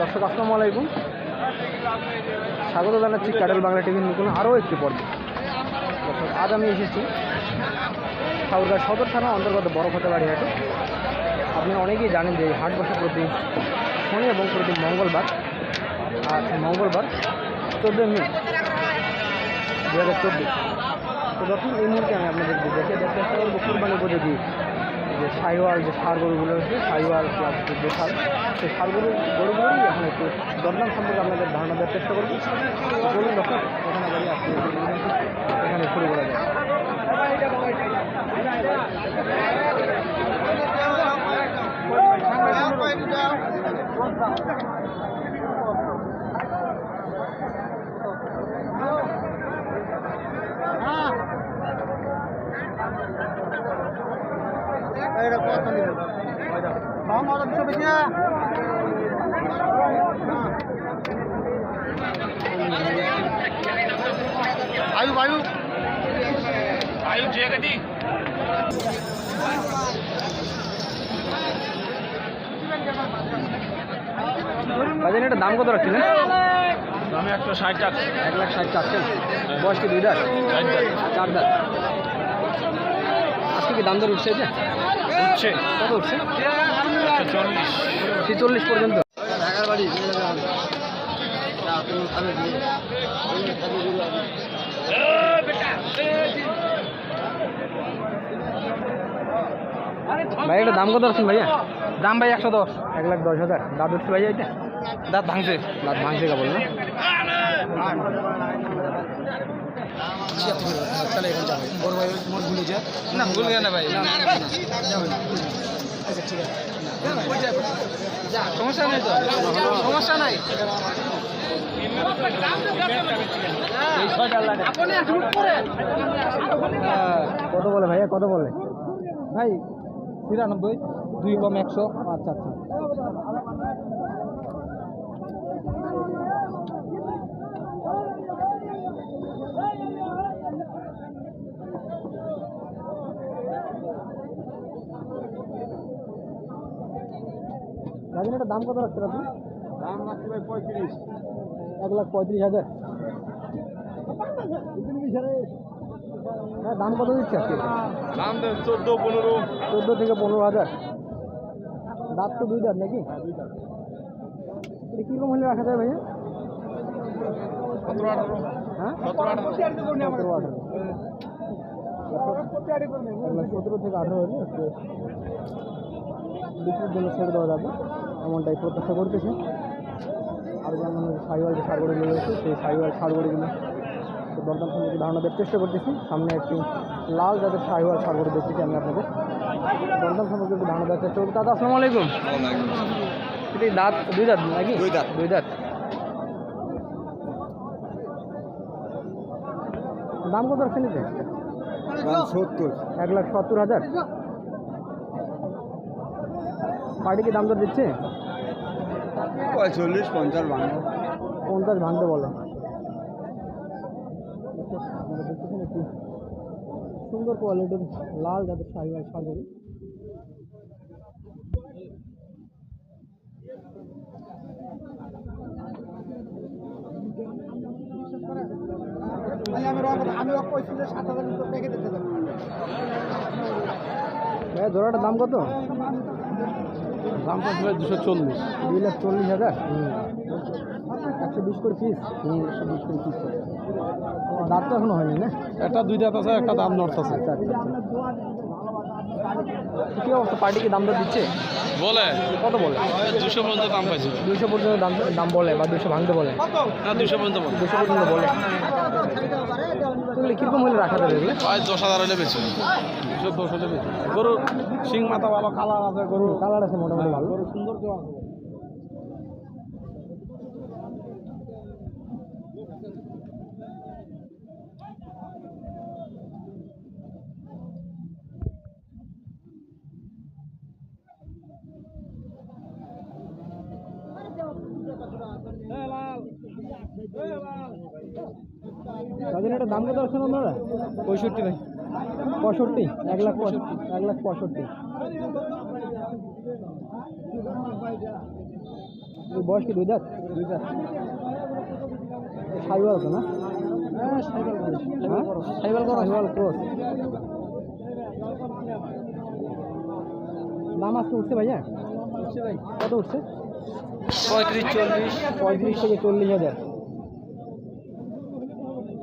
দর্শক, আসসালামু আলাইকুম। স্বাগত জানাচ্ছি ক্যাডেল বাংলা টিভির নতুন আরও একটি পর্ব। দর্শক, আজ আমি এসেছি ঠাকুরগাঁ সদর থানা অন্তর্গত বড় বাড়ি হাটে আপনারা অনেকেই জানেন যে হাট বসে প্রতি শনি এবং প্রতি মঙ্গলবার আজ মঙ্গলবার চোদ্দোই মে দু হাজার চব্বিশ। তো দর্শক, এই মুহূর্তে আমি আপনাদের দেখে দেখতে কুরবানি উপযোগী যে সাইওয়াল যে সার গরুগুলো রয়েছে, সাইওয়াল প্লাস যে সার সেই সার গরু গরুগুলোই এখন একটু দরদাম সম্পর্কে আপনাদের ধারণা দেওয়ার চেষ্টা করব। বলুন দরকার এখানে দাঁড়িয়ে আসছি। এখানে কত আয়ু বায়ু আয়ু যে গতি এটা দাম কত রাখছিলেন? দাম একশো ষাট টাকা। এক লাখ ষাট টাকা বয়স কি দুই দাঁত। চার দাঁত। কি দাম দর উঠছে উঠছে। কত উঠছে? ছেচল্লিশ। পর্যন্ত। ভাই এটা দাম কত রাখছেন ভাইয়া? দাম ভাই একশো দশ। এক লাখ দশ হাজার। দাঁত উঠছে ভাইয়া এটা? দাঁত ভাঙছে। দাঁত ভাঙছে কা বল না না ভুল গেল না ভাই সমস্যা নেই তো? সমস্যা নাই? হ্যাঁ, কত বলে ভাইয়া কত বলে? ভাই তিরানব্বই দুই কম একশো আচ্ছা আচ্ছা। রাজন এটা দাম কত রাখছেন আপনি? দাম রাখছি ভাই পঁয়ত্রিশ। এক লাখ পঁয়ত্রিশ হাজার। হ্যাঁ দাম কত দিচ্ছে আজকে? দাম চোদ্দ পনেরো। চোদ্দ থেকে পনেরো হাজার। দাঁত তো দুই দাঁত নাকি? এটা কীরকম হলে রাখা যায় ভাইয়া? সতেরো আঠারো। হ্যাঁ? সতেরো আঠারো। সতেরো আঠারো। সতেরো থেকে আঠারো হলে বিক্রির জন্য ছেড়ে দেওয়া যাবে। এমনটাই প্রত্যাশা করতেছি। আর যেমন সাইওয়াল যে সারগড়িগুলো রয়েছে সেই সাইওয়াল সারগড়িগুলো দরদাম সম্পর্কে ধারণা দেওয়ার চেষ্টা করতেছি। সামনে একটি লাল জাতের সাইওয়াল সারগড়ি দেখতেছি আমি আপনাদের। দরদাম সম্পর্কে একটু ধারণা দেওয়ার চেষ্টা করছি দাদা আসসালামু আলাইকুম। এটি দাঁত দুই দাঁত নাকি? দুই দাঁত। দুই দাঁত। দাম কত রাখছেন এতে? দাম সত্তর। এক লাখ সত্তর হাজার। পার্টি কি দাম দর দিচ্ছে? পঁয়তাল্লিশ পঞ্চাশ বান্ন পঞ্চাশ ভাঙতে বলো। সুন্দর কোয়ালিটির লাল যাদের শাহিওয়াল ভাইয়া জোড়াটার দাম কত? দাম তো দুশো চল্লিশ। দুই লাখ চল্লিশ হাজার? একশো বিশ করে পিস একশো বিশ করে পিস দাঁত তো এখনও হয়নি না? একটা দুই দাঁত আছে একটা দাম নর্থ আছে আচ্ছা আচ্ছা আচ্ছা। কি অবস্থা? পার্টি কি দাম দর দিচ্ছে? বলে। কত বলে? দুশো পর্যন্ত দাম পাইছে। দুশো পর্যন্ত দাম দাম বলে বা দুইশো ভাঙতে বলে? না দুশো পর্যন্ত বলে। দুশো পর্যন্ত বলে। এগুলো কীরকম হলে রাখা যাবে এগুলো? প্রায় দশ হাজার হলে বেশি দুশো দশ হলে বেশি গরু সিং মাথা ভালো কালার আছে গরু কালার আছে মোটামুটি ভালো। গরু সৌন্দর্য আছে। তাদের একটা দাম কত রাখছেন আপনারা পঁয়ষট্টি ভাই। পঁয়ষট্টি? এক লাখ পঁয়ষট্টি। এক লাখ পঁয়ষট্টি। বয়স কি দুই দাঁত? দুই দাঁত। সাইবার আছে না? হ্যাঁ ক্রস। দাম আজকে উঠছে ভাই। কত উঠছে? পঁয়ত্রিশ চল্লিশ। পঁয়ত্রিশ থেকে চল্লিশ হাজার।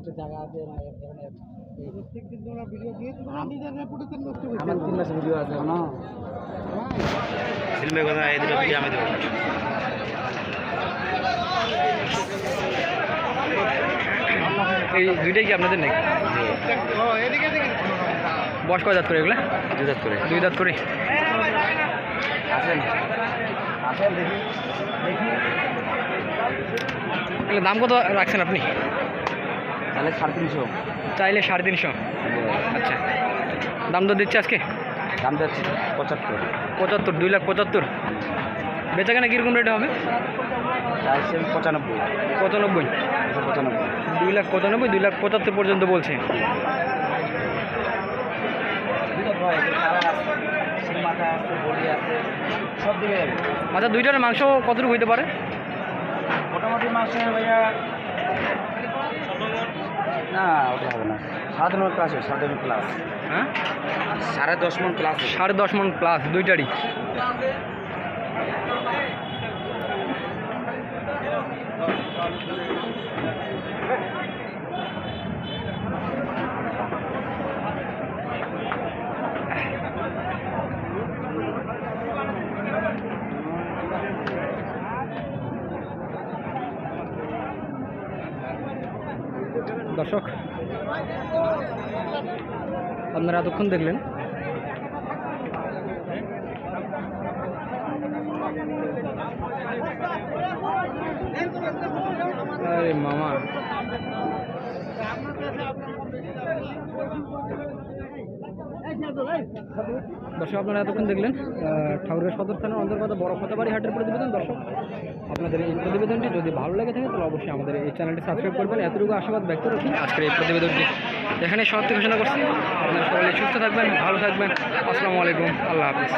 একটা জায়গা আছে আমার তিন মাসের ভিডিও আছে না ফিল্মের কথা আমি দেবো। এই দুইটাই কি আপনাদের নাকি? বয়স কয় দাঁত করে এগুলা? দুই দাঁত করে। দুই দাঁত করে। আসেন। আসেন দেখি। তাহলে দাম কত রাখছেন আপনি? তাহলে সাড়ে তিনশো। চাইলে সাড়ে তিনশো। আচ্ছা। দাম তো দিচ্ছে আজকে? দাম যাচ্ছে পঁচাত্তর। পঁচাত্তর দুই লাখ পঁচাত্তর। বেচা কেনা কীরকম রেটে হবে? পঁচানব্বই। পঁচানব্বই? পঁচানব্বই। দুই লাখ পঁচানব্বই দুই লাখ পঁচাত্তর পর্যন্ত বলছে। যাবে। আচ্ছা দুইটার মাংস কতটুকু হইতে পারে? মোটামুটি মাংস ভাইয়া না ওটা হবে না। দশ মন ক্লাস হবে সাড়ে দশ ক্লাস হ্যাঁ? সাড়ে দশ মন ক্লাস সাড়ে দশ মন প্লাস দুইটারই। দর্শক আপনারা এতক্ষণ দেখলেন। আরে মামা। দর্শক, আপনারা এতক্ষণ দেখলেন ঠাকুরের সদর থানার অন্তর্গত বড় ফতাবাড়ি হাটের প্রতিবেদন। দর্শক, আপনাদের এই প্রতিবেদনটি যদি ভালো লেগে থাকে, তাহলে অবশ্যই আমাদের এই চ্যানেলটি সাবস্ক্রাইব করবেন। এতটুকু আশীর্বাদ ব্যক্ত রাখি। আজকের এই প্রতিবেদনটি এখানে সমাপ্তি ঘোষণা করছি। আপনারা সকলে সুস্থ থাকবেন, ভালো থাকবেন। আসসালামু আলাইকুম। আল্লাহ হাফিজ।